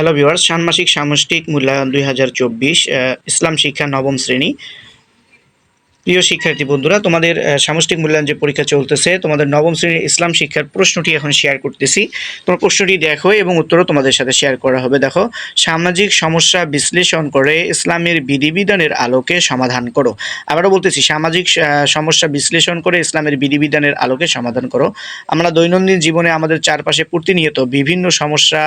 Hello viewers ষান্মাসিক সামষ্টিক মূল্যায়ন দুই হাজার চব্বিশ ইসলাম শিক্ষা নবম শ্রেণি। প্রিয় শিক্ষার্থী বন্ধুরা, তোমাদের সামষ্টিক মূল্যায়ন যে পরীক্ষা চলতেছে, তোমাদের নবম শ্রেণির ইসলাম শিক্ষার প্রশ্নটি এখন শেয়ার করতেছি। তোমার প্রশ্নটি দেখো এবং উত্তরও তোমাদের সাথে শেয়ার করা হবে। দেখো, সামাজিক সমস্যা বিশ্লেষণ করে ইসলামের বিধিবিধানের আলোকে সমাধান করো। আবারও বলতেছি, সামাজিক সমস্যা বিশ্লেষণ করে ইসলামের বিধিবিধানের আলোকে সমাধান করো। আমরা দৈনন্দিন জীবনে আমাদের চারপাশে প্রতিনিয়ত বিভিন্ন সমস্যা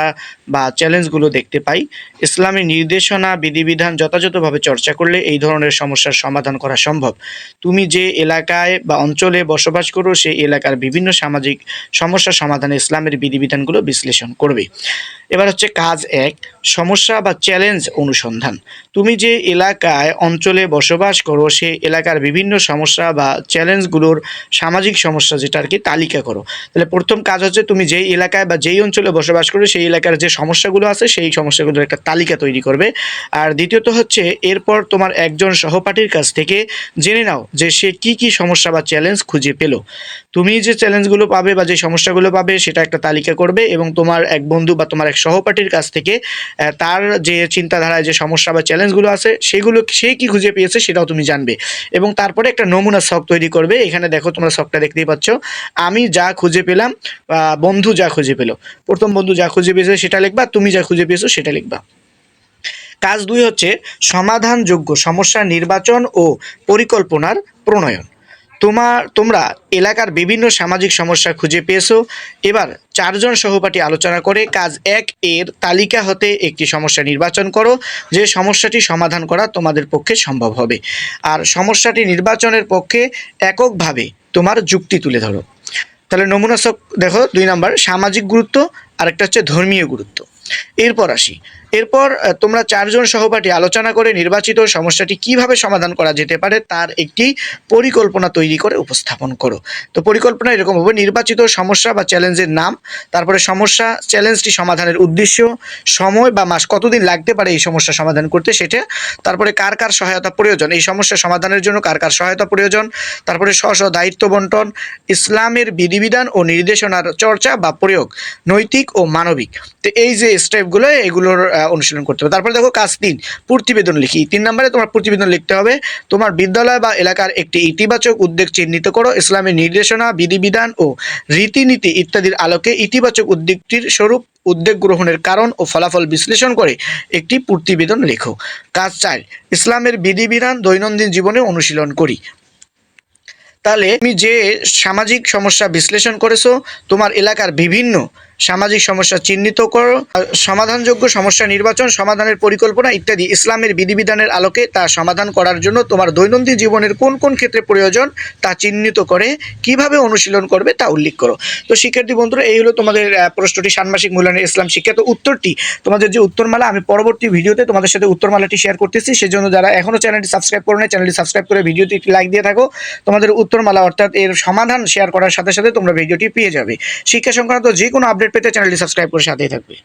বা চ্যালেঞ্জগুলো দেখতে পাই। ইসলামের নির্দেশনা, বিধিবিধান যথাযথভাবে চর্চা করলে এই ধরনের সমস্যার সমাধান করা সম্ভব। তুমি যে এলাকায় বা অঞ্চলে বসবাস করো, সেই এলাকার বিভিন্ন সামাজিক সমস্যা সমাধানে ইসলামের বিধিবিধানগুলো বিশ্লেষণ করবে। এবার হচ্ছে কাজ এক। সমস্যা বা চ্যালেঞ্জ অনুসন্ধান। তুমি যে এলাকায় অঞ্চলে বসবাস করো সেই এলাকার বিভিন্ন সমস্যা বা চ্যালেঞ্জগুলোর সামাজিক সমস্যা যেটা আর কি তালিকা করো। তাহলে প্রথম কাজ হচ্ছে তুমি যেই এলাকায় বা যেই অঞ্চলে বসবাস করো, সেই এলাকার যে সমস্যাগুলো আছে, সেই সমস্যাগুলোর একটা তালিকা তৈরি করবে। আর দ্বিতীয়ত হচ্ছে, এরপর তোমার একজন সহপাঠীর কাছ থেকে জেনে নাও যে সে কি কি সমস্যা বা চ্যালেঞ্জ খুঁজে পেল। তুমি যে চ্যালেঞ্জগুলো পাবে বা যে সমস্যাগুলো পাবে, সেটা একটা তালিকা করবে এবং তোমার এক বন্ধু বা তোমার এক সহপাঠীর কাছ থেকে তার যে চিন্তাধারায় যে সমস্যা বা চ্যালেঞ্জগুলো আছে, সেগুলো সে কি খুঁজে পেয়েছে সেটাও তুমি জানবে। এবং তারপরে একটা নমুনা শখ তৈরি করবে। এখানে দেখো তোমরা শখটা দেখতেই পাচ্ছ। আমি যা খুঁজে পেলাম বন্ধু যা খুঁজে পেল। প্রথম বন্ধু যা খুঁজে পেয়েছে সেটা লিখবা, তুমি যা খুঁজে পেয়েছ সেটা লিখবা। কাজ দুই হচ্ছে সমাধানযোগ্য সমস্যা নির্বাচন ও পরিকল্পনার প্রণয়ন। তোমার, তোমরা এলাকার বিভিন্ন সামাজিক সমস্যা খুঁজে পেয়েছ। এবার চারজন সহপাঠী আলোচনা করে কাজ এক এর তালিকা হতে একটি সমস্যা নির্বাচন করো, যে সমস্যাটি সমাধান করা তোমাদের পক্ষে সম্ভব হবে। আর সমস্যাটি নির্বাচনের পক্ষে এককভাবে তোমার যুক্তি তুলে ধরো। তাহলে নমুনা দেখো, দুই নাম্বার, সামাজিক গুরুত্ব, আরেকটা হচ্ছে ধর্মীয় গুরুত্ব। এরপর আসি। এরপর তোমরা চারজন সহপাঠী আলোচনা করে নির্বাচিত সমস্যাটি কীভাবে সমাধান করা যেতে পারে তার একটি পরিকল্পনা তৈরি করে উপস্থাপন করো। তো পরিকল্পনা এরকম হবে, নির্বাচিত সমস্যা বা চ্যালেঞ্জের নাম, তারপরে সমস্যা, চ্যালেঞ্জটি সমাধানের উদ্দেশ্য, সময় বা মাস, কতদিন লাগতে পারে এই সমস্যা সমাধান করতে সেটা, তারপরে কার কার সহায়তা প্রয়োজন, এই সমস্যা সমাধানের জন্য কার কার সহায়তা প্রয়োজন, তারপরে স্ব স্ব দায়িত্ব বন্টন, ইসলামের বিধিবিধান ও নির্দেশনার চর্চা বা প্রয়োগ, নৈতিক ও মানবিক। তো এই যে স্টেপগুলো এগুলোর অনুশীলন করতে হবে। তারপরে দেখো কাজ তিন, প্রতিবেদন লিখি। তিন নম্বরে তোমার প্রতিবেদন লিখতে হবে, তোমার বিদ্যালয় বা এলাকার একটি ইতিবাচক উদ্যোগ চিহ্নিত করো ইসলামের নির্দেশনা, বিধিবিধান ও রীতিনীতি ইত্যাদির আলোকে ইতিবাচক উদ্যোগটির স্বরূপ উদ্যোগ গ্রহণের কারণ ও ফলাফল বিশ্লেষণ করে একটি প্রতিবেদন লেখো। কাজ চার, ইসলামের বিধিবিধান দৈনন্দিন জীবনে অনুশীলন করি। তাহলে তুমি যে সামাজিক সমস্যা বিশ্লেষণ করেছ, তোমার এলাকার বিভিন্ন সামাজিক সমস্যা চিহ্নিত করো সমাধানযোগ্য সমস্যা নির্বাচন, সমাধানের পরিকল্পনা ইত্যাদি ইসলামের বিধিবিধানের আলোকে তা সমাধান করার জন্য তোমার দৈনন্দিন জীবনের কোন কোন ক্ষেত্রে প্রয়োজন তা চিহ্নিত করে কীভাবে অনুশীলন করবে তা উল্লেখ করো। তো শিক্ষার্থী বন্ধুরা, এই হলো তোমাদের প্রশ্নটি ষান্মাসিক মূল্যায়নের ইসলাম শিক্ষা তো উত্তরটি। তোমাদের যে উত্তরমালা, আমি পরবর্তী ভিডিওতে তোমাদের সাথে উত্তরমালাটি শেয়ার করতেছি। সেজন্য যারা এখনও চ্যানেলটি সাবস্ক্রাইব করো না চ্যানেলটি সাবস্ক্রাইব করে ভিডিওটি লাইক দিয়ে থাকো। তোমাদের উত্তরমালা অর্থাৎ এর সমাধান শেয়ার করার সাথে সাথে তোমরা ভিডিওটি পেয়ে যাবে। শিক্ষা সংক্রান্ত যে কোনো আপডেট পেতে চ্যানেলটি সাবস্ক্রাইব করে সাথেই থাকবে।